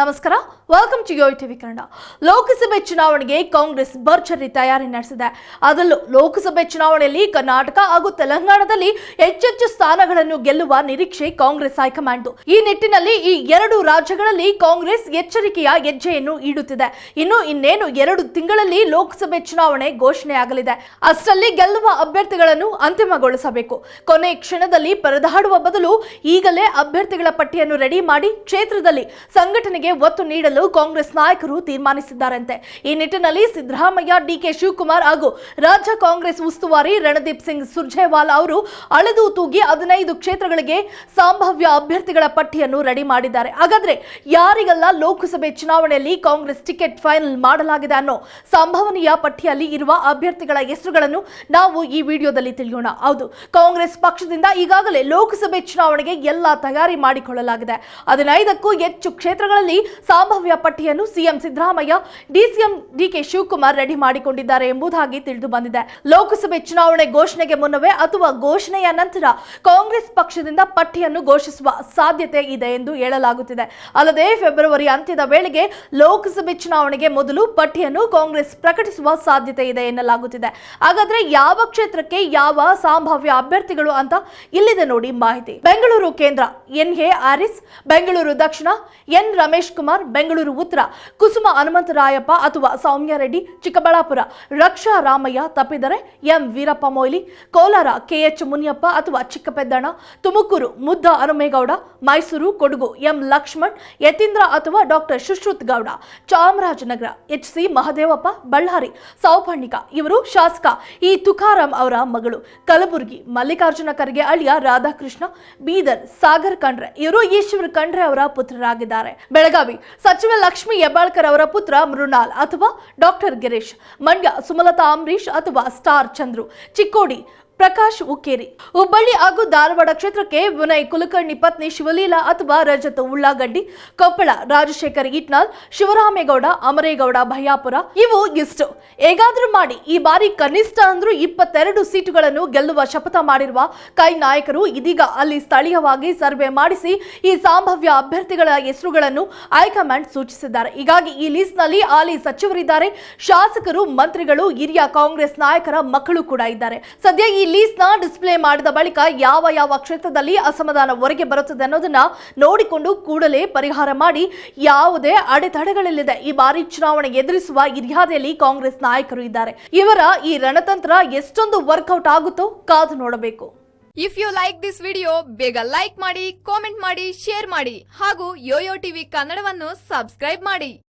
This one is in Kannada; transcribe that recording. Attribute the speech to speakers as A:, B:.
A: ನಮಸ್ಕಾರ. ವೆಲ್ಕಮ್ ಟು ಯೋಯ್ ಟಿವಿ ಕನ್ನಡ ಲೋಕಸಭೆ ಚುನಾವಣೆಗೆ ಕಾಂಗ್ರೆಸ್ ಭರ್ಜರಿ ತಯಾರಿ ನಡೆಸಿದೆ. ಅದರಲ್ಲೂ ಲೋಕಸಭೆ ಚುನಾವಣೆಯಲ್ಲಿ ಕರ್ನಾಟಕ ಹಾಗೂ ತೆಲಂಗಾಣದಲ್ಲಿ ಹೆಚ್ಚೆಚ್ಚು ಸ್ಥಾನಗಳನ್ನು ಗೆಲ್ಲುವ ನಿರೀಕ್ಷೆ ಕಾಂಗ್ರೆಸ್ ಹೈಕಮಾಂಡ್ ಈ ನಿಟ್ಟಿನಲ್ಲಿ ಈ ಎರಡು ರಾಜ್ಯಗಳಲ್ಲಿ ಕಾಂಗ್ರೆಸ್ ಎಚ್ಚರಿಕೆಯ ಹೆಜ್ಜೆಯನ್ನು ಇಡುತ್ತಿದೆ. ಇನ್ನು ಇನ್ನೇನು ಎರಡು ತಿಂಗಳಲ್ಲಿ ಲೋಕಸಭೆ ಚುನಾವಣೆ ಘೋಷಣೆಯಾಗಲಿದೆ. ಅಷ್ಟರಲ್ಲಿ ಗೆಲ್ಲುವ ಅಭ್ಯರ್ಥಿಗಳನ್ನು ಅಂತಿಮಗೊಳಿಸಬೇಕು. ಕೊನೆ ಕ್ಷಣದಲ್ಲಿ ಪರದಾಡುವ ಬದಲು ಈಗಲೇ ಅಭ್ಯರ್ಥಿಗಳ ಪಟ್ಟಿಯನ್ನು ರೆಡಿ ಮಾಡಿ ಕ್ಷೇತ್ರದಲ್ಲಿ ಸಂಘಟನೆಗೆ ಒತ್ತು ನೀಡಲು ಕಾಂಗ್ರೆಸ್ ನಾಯಕರು ತೀರ್ಮಾನಿಸಿದ್ದಾರಂತೆ. ಈ ನಿಟ್ಟಿನಲ್ಲಿ ಸಿದ್ದರಾಮಯ್ಯ, ಡಿಕೆ ಶಿವಕುಮಾರ್ ಹಾಗೂ ರಾಜ್ಯ ಕಾಂಗ್ರೆಸ್ ಉಸ್ತುವಾರಿ ರಣದೀಪ್ ಸಿಂಗ್ ಸುರ್ಜೇವಾಲ್ ಅವರು ಅಳೆದು ತೂಗಿ ಹದಿನೈದು ಕ್ಷೇತ್ರಗಳಿಗೆ ಸಂಭಾವ್ಯ ಅಭ್ಯರ್ಥಿಗಳ ಪಟ್ಟಿಯನ್ನು ರೆಡಿ ಮಾಡಿದ್ದಾರೆ. ಹಾಗಾದ್ರೆ ಯಾರಿಗೆಲ್ಲ ಲೋಕಸಭೆ ಚುನಾವಣೆಯಲ್ಲಿ ಕಾಂಗ್ರೆಸ್ ಟಿಕೆಟ್ ಫೈನಲ್ ಮಾಡಲಾಗಿದೆ ಅನ್ನೋ ಸಂಭವನೀಯ ಪಟ್ಟಿಯಲ್ಲಿ ಇರುವ ಅಭ್ಯರ್ಥಿಗಳ ಹೆಸರುಗಳನ್ನು ನಾವು ಈ ವಿಡಿಯೋದಲ್ಲಿ ತಿಳಿಯೋಣ. ಹೌದು, ಕಾಂಗ್ರೆಸ್ ಪಕ್ಷದಿಂದ ಈಗಾಗಲೇ ಲೋಕಸಭೆ ಚುನಾವಣೆಗೆ ಎಲ್ಲ ತಯಾರಿ ಮಾಡಿಕೊಳ್ಳಲಾಗಿದೆ. ಹದಿನೈದಕ್ಕೂ ಹೆಚ್ಚು ಕ್ಷೇತ್ರಗಳಲ್ಲಿ ಸಂಭಾವ್ಯ ಪಟ್ಟಿಯನ್ನು CM Siddaramaiah, DCM DK Shivakumar ready ಮಾಡಿಕೊಂಡಿದ್ದಾರೆ ಎಂಬುದಾಗಿ ತಿಳಿದು ಬಂದಿದೆ. ಲೋಕಸಭೆ ಚುನಾವಣೆ ಘೋಷಣೆಗೆ ಮುನ್ನವೇ ಅಥವಾ ಘೋಷಣೆಯ ನಂತರ ಕಾಂಗ್ರೆಸ್ ಪಕ್ಷದಿಂದ ಪಟ್ಟಿಯನ್ನು ಘೋಷಿಸುವ ಸಾಧ್ಯತೆ ಇದೆ ಎಂದು ಹೇಳಲಾಗುತ್ತಿದೆ. ಅಲ್ಲದೆ ಫೆಬ್ರವರಿ ಅಂತ್ಯದ ವೇಳೆಗೆ ಲೋಕಸಭೆ ಚುನಾವಣೆಗೆ ಮೊದಲು ಪಟ್ಟಿಯನ್ನು ಕಾಂಗ್ರೆಸ್ ಪ್ರಕಟಿಸುವ ಸಾಧ್ಯತೆ ಇದೆ ಎನ್ನಲಾಗುತ್ತಿದೆ. ಹಾಗಾದ್ರೆ ಯಾವ ಕ್ಷೇತ್ರಕ್ಕೆ ಯಾವ ಸಂಭಾವ್ಯ ಅಭ್ಯರ್ಥಿಗಳು ಅಂತ ಇಲ್ಲಿದೆ ನೋಡಿ ಮಾಹಿತಿ. ಬೆಂಗಳೂರು ಕೇಂದ್ರ ಎನ್ ಎ ಆರಿಸ್, ಬೆಂಗಳೂರು ದಕ್ಷಿಣ ಎನ್ ರಮೇಶ್ ಕುಮಾರ್, ಬೆಂಗಳೂರು ಉತ್ತರ, ಕುಸುಮ ಹನುಮಂತರಾಯಪ್ಪ ಅಥವಾ ಸೌಮ್ಯ ರೆಡ್ಡಿ, ಚಿಕ್ಕಬಳ್ಳಾಪುರ, ರಕ್ಷಾ ರಾಮಯ್ಯ ತಪ್ಪಿದರೆ ಎಂ ವೀರಪ್ಪ ಮೊಯ್ಲಿ, ಕೋಲಾರ ಕೆಎಚ್ ಮುನಿಯಪ್ಪ ಅಥವಾ ಚಿಕ್ಕಪೆದ್ದಣ ತುಮಕೂರು ಮುದ್ದ ಹನುಮೇಗೌಡ, ಮೈಸೂರು ಕೊಡಗು ಎಂ ಲಕ್ಷ್ಮಣ್, ಯತೀಂದ್ರ ಅಥವಾ doctor Sushruth Gowda, Chamarajanagar H C Mahadevappa, Ballari Sauparnika ಇವರು ಶಾಸಕ ಇ ತುಕಾರಾಂ ಅವರ ಮಗಳು, ಕಲಬುರಗಿ ಮಲ್ಲಿಕಾರ್ಜುನ ಖರ್ಗೆ ಅಳಿಯ ರಾಧಾಕೃಷ್ಣ, ಬೀದರ್ ಸಾಗರ್ ಖಂಡ್ರೆ ಇವರು ಈಶ್ವರ್ ಖಂಡ್ರೆ ಅವರ ಪುತ್ರರಾಗಿದ್ದಾರೆ. ಬೆಳಗಾವಿ. ಸಚಿವ ಲಕ್ಷ್ಮಿ ಹೆಬ್ಬಾಳ್ಕರ್ ಅವರ ಪುತ್ರ ಮೃಣಾಲ್ ಅಥವಾ ಡಾಕ್ಟರ್ ಗಿರೀಶ್, ಮಂಡ್ಯ ಸುಮಲತಾ ಅಂಬರೀಶ್ ಅಥವಾ ಸ್ಟಾರ್ ಚಂದ್ರು, ಚಿಕ್ಕೋಡಿ ಪ್ರಕಾಶ್ ಉಕ್ಕೇರಿ. ಹುಬ್ಬಳ್ಳಿ ಹಾಗೂ ಧಾರವಾಡ ಕ್ಷೇತ್ರಕ್ಕೆ ವಿನಯ್ ಕುಲಕರ್ಣಿ, ಪತ್ನಿ ಶಿವಲೀಲಾ ಅಥವಾ ರಜತ ಉಳ್ಳಾಗಡ್ಡಿ, ಕೊಪ್ಪಳ ರಾಜಶೇಖರ್ ಇಟ್ನಾಲ್ ಶಿವರಾಮೇಗೌಡ, ಅಮರೇಗೌಡ, ಭಯಾಪುರ, ಇವು ಇಷ್ಟು. ಹೇಗಾದ್ರೂ ಮಾಡಿ, ಈ ಬಾರಿ ಕನಿಷ್ಠ ಅಂದ್ರೂ ಇಪ್ಪತ್ತೆರಡು ಸೀಟುಗಳನ್ನು ಗೆಲ್ಲುವ ಶಪಥ ಮಾಡಿರುವ ಕೈ ನಾಯಕರು ಇದೀಗ ಅಲ್ಲಿ ಸ್ಥಳೀಯವಾಗಿ ಸರ್ವೆ ಮಾಡಿಸಿ, ಈ ಸಂಭಾವ್ಯ ಅಭ್ಯರ್ಥಿಗಳ ಹೆಸರುಗಳನ್ನು ಹೈಕಮಾಂಡ್ ಸೂಚಿಸಿದ್ದಾರೆ. ಹೀಗಾಗಿ ಈ ಲಿಸ್ಟ್ನಲ್ಲಿ ಹಾಲಿ ಸಚಿವರಿದ್ದಾರೆ, ಶಾಸಕರು, ಮಂತ್ರಿಗಳು, ಹಿರಿಯ ಕಾಂಗ್ರೆಸ್ ನಾಯಕರ ಮಕ್ಕಳು ಕೂಡ ಇದ್ದಾರೆ. ಸದ್ಯ ಈ ಲೀಸ್ಟ್ನ ಡಿಸ್ಪ್ಲೇ ಮಾಡಿದ ಬಳಿಕ ಯಾವ ಯಾವ ಕ್ಷೇತ್ರದಲ್ಲಿ ಅಸಮಾಧಾನ ಹೊರಗೆ ಬರುತ್ತದೆ ಅನ್ನೋದನ್ನ ನೋಡಿಕೊಂಡು ಕೂಡಲೇ ಪರಿಹಾರ ಮಾಡಿ ಯಾವುದೇ ಅಡೆತಡೆಗಳಿಲ್ಲದೆ ಈ ಬಾರಿ ಚುನಾವಣೆ ಎದುರಿಸುವ ಇರ್ಯಾದೆಯಲ್ಲಿ ಕಾಂಗ್ರೆಸ್ ನಾಯಕರು ಇದ್ದಾರೆ. ಇವರ ಈ ರಣತಂತ್ರ ಎಷ್ಟೊಂದು ವರ್ಕೌಟ್ ಆಗುತ್ತೋ ಕಾದು ನೋಡಬೇಕು.
B: If you like this video ಬೇಗ ಲೈಕ್ ಮಾಡಿ ಕಾಮೆಂಟ್ ಮಾಡಿ ಶೇರ್ ಮಾಡಿ ಹಾಗೂ ಯೋಯೋ ಟಿವಿ ಕನ್ನಡವನ್ನು ಸಬ್ಸ್ಕ್ರೈಬ್ ಮಾಡಿ.